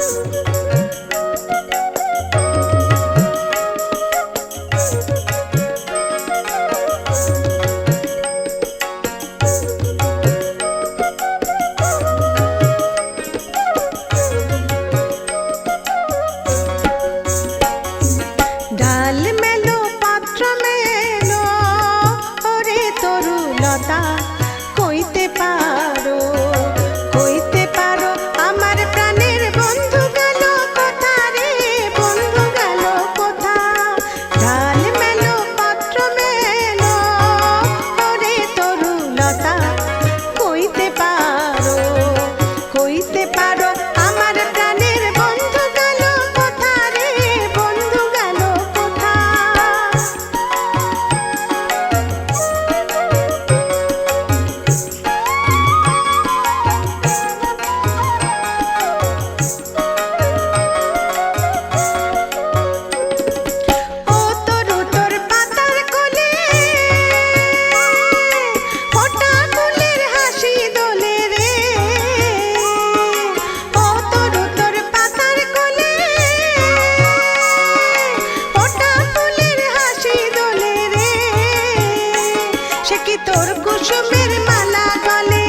guys. সে কি তোর কুসুমের মালা গলে?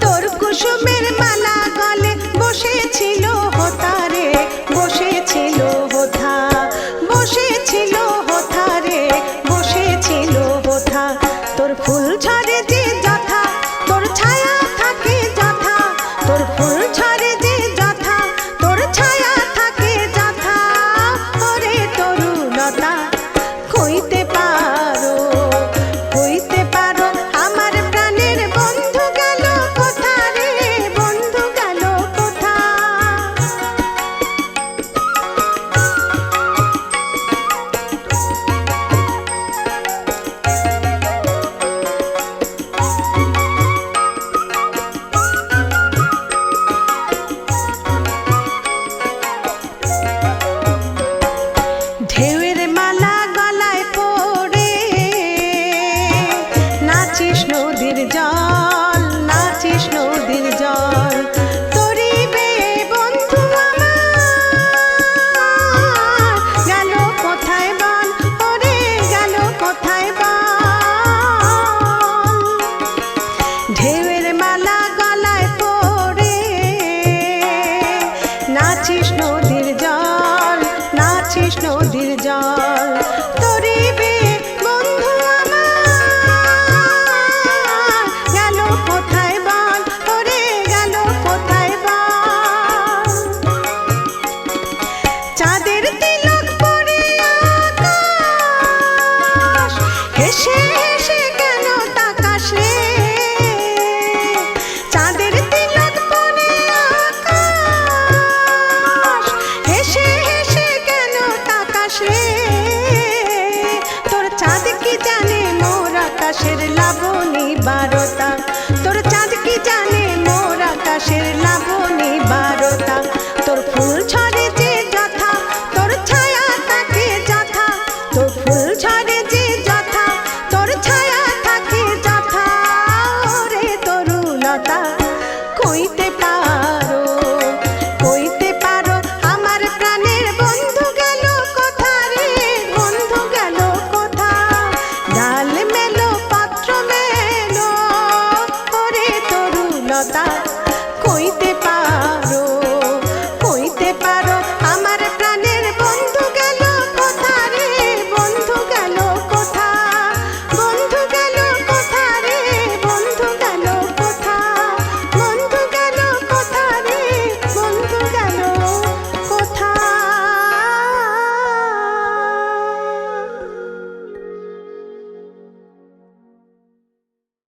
তোর কুসুমের মালা গলে বসেছিল হতারে, বসেছিল হোথা বসেছিল বসেছিল হোথা তোর ফুল ঝরে নাচিস নদীর জল নাচিস নদীর জল। আকাশের লাবণী বারতা। তোর চাঁদ কি জানে মোর আকাশের লাবণী বারতা। তোর ফুল ছড়ে যে যথা, তোর ছায়া থাকে যথা। তোর ফুল ছড়ে যে যথা, তোর ছায়া থাকে যথা। রে তরুলতা কইতে পারো